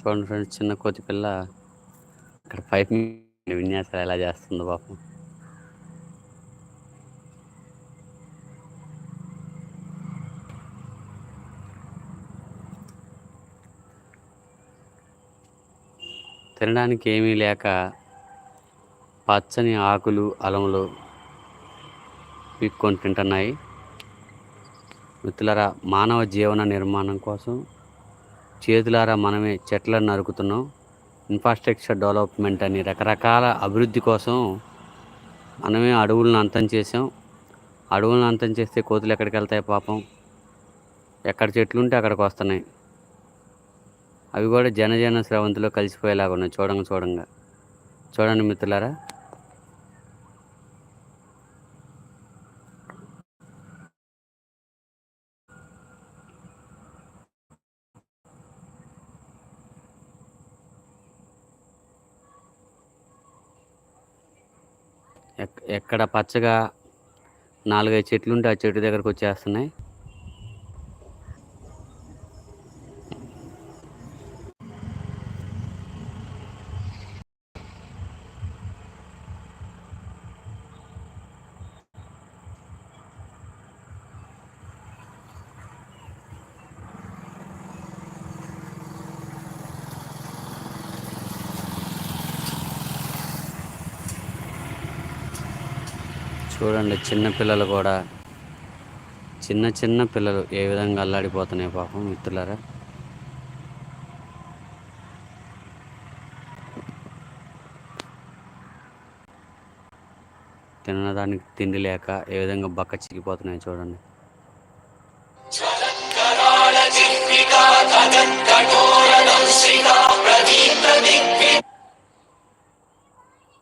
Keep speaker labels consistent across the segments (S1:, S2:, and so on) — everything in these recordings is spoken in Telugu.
S1: చూడండి ఫ్రెండ్స్ చిన్న కోతి పిల్ల ఇక్కడ పైప్ విన్యాసాలు ఎలా చేస్తుందో పాపం. తినడానికి ఏమీ లేక పచ్చని ఆకులు అలములు పీక్కొని తింటున్నాయి. మిత్రులరా మానవ జీవన నిర్మాణం కోసం చేతులారా మనమే చెట్లను నరుకుతున్నాం. ఇన్ఫ్రాస్ట్రక్చర్ డెవలప్మెంట్ అని రకరకాల అభివృద్ధి కోసం మనమే అడవులను అంతం చేసాం అడవులను అంతం చేస్తే కోతులు ఎక్కడికి వెళ్తాయి పాపం? ఎక్కడ చెట్లు ఉంటే అక్కడికి వస్తున్నాయి. అవి కూడా జనజన స్రవంతిలో కలిసిపోయేలాగా ఉన్నాయి. చూడంగా చూడంగా. చూడండి మిత్రులారా ఎక్కడ పచ్చగా నాలుగైదు చెట్లు ఉంటే ఆ చెట్టు దగ్గరకు వచ్చేస్తున్నాయి చూడండి చిన్న పిల్లలు కూడా. చిన్న చిన్న పిల్లలు ఏ విధంగా అల్లాడిపోతున్నాయి పాపం మిత్రులారా. తినడానికి తిండి లేక ఏ విధంగా బక్క చిక్కిపోతున్నాయి చూడండి.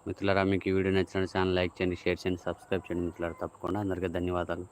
S1: మిత్రులారా మీకు ఈ వీడియో నచ్చిన ఛానల్ లైక్ చేయండి షేర్ చేయండి సబ్స్క్రైబ్ చేయండి మిత్రులారా తప్పకుండా. అందరికీ ధన్యవాదాలు.